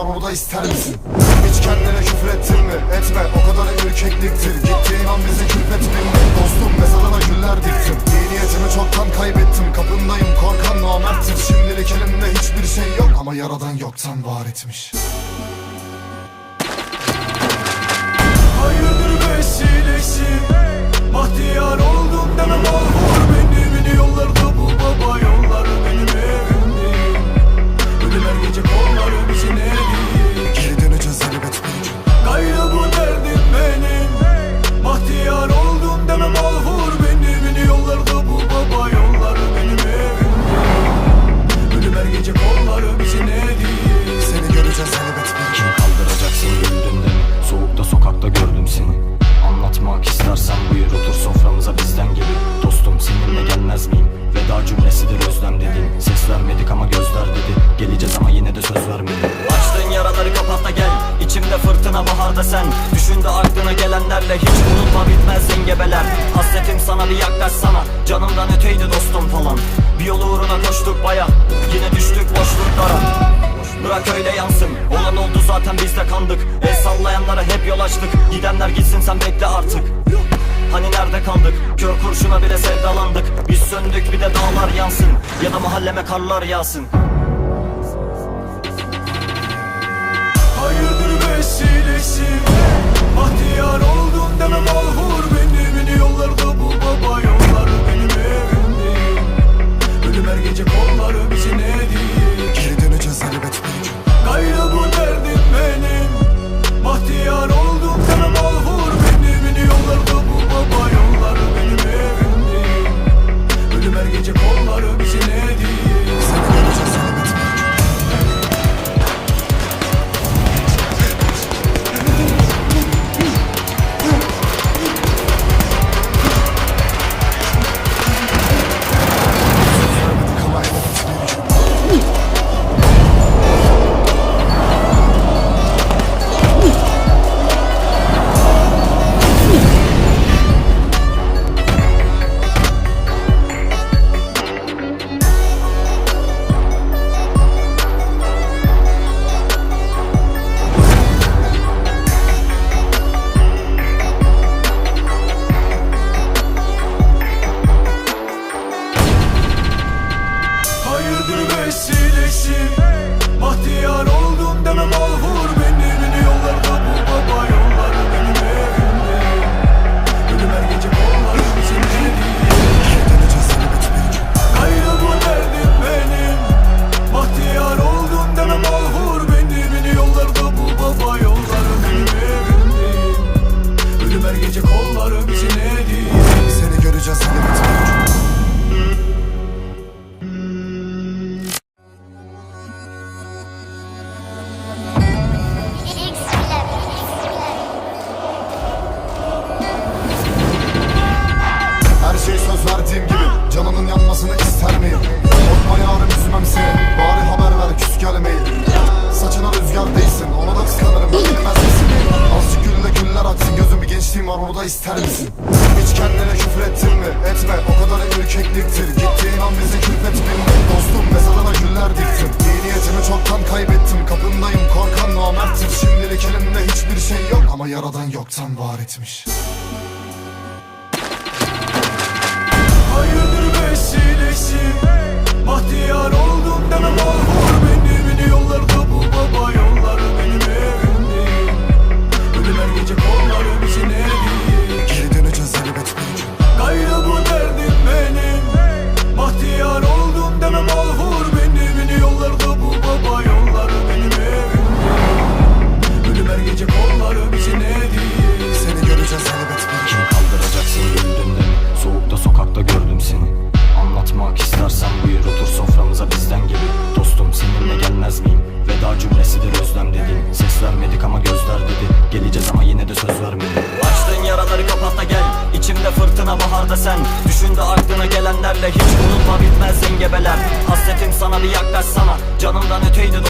da ister misin? Hiç kendine küfür ettin mi? Etme o kadar ürkekliktir Gittiğin an bizi külfettin mi? Dostum mezarına güller diktim. İyi niyetimi çoktan kaybettim. Kapındayım korkan namerttir. Şimdilik elimde hiçbir şey yok. Ama yaradan yoktan var etmiş. Hayırdır vesilesi Bahtiyar oldum deme mahvur Beni. Beni yollarda sen. Düşünde aklına gelenlerle hiç unutma bitmez engebeler Hasretim sana bir yaklaşsana Canımdan öteydi dostum falan. Bir yol uğruna koştuk baya. Yine düştük boşluklara. Bırak öyle yansın. Olan oldu zaten biz de kandık. El sallayanlara hep yol açtık. Gidenler gitsin sen bekle artık. Hani nerede kaldık? Kör kurşuna bile sevdalandık. Biz söndük bir de dağlar yansın. Ya da mahalleme karlar yağsın. Hayırdır vesilesi Hayırdır vesilesi Bahtiyar oldum deme mahvur Beni. Beni yollarda bul baba Yolları söz verdiğim gibi Canının yanmasını ister miyim? Korkma yarım üzmem seni Bari haber ver küs gelmeyin Saçına rüzgar değsin Onu da kıskanırım ben bilmez misin? Azıcık gülle güller aksın Gözüm bir gençliğim var onu da ister misin? Hiç kendine küfür ettin mi? Etme o kadar ürkekliktir Gittiğin an bizi külfettin mi? Dostum mezarına güller diktim İyi niyetimi çoktan kaybettim Kapındayım korkan namerttir Şimdilik elimde hiçbir şey yok Ama yaradan yoktan var etmiş Hayırdır vesilesi gel İçimde fırtına baharda sen. Düşünde aklına gelenlerle hiç unutma bitmez engebeler Hasretim sana bir yaklaşsana Canımdan öteydi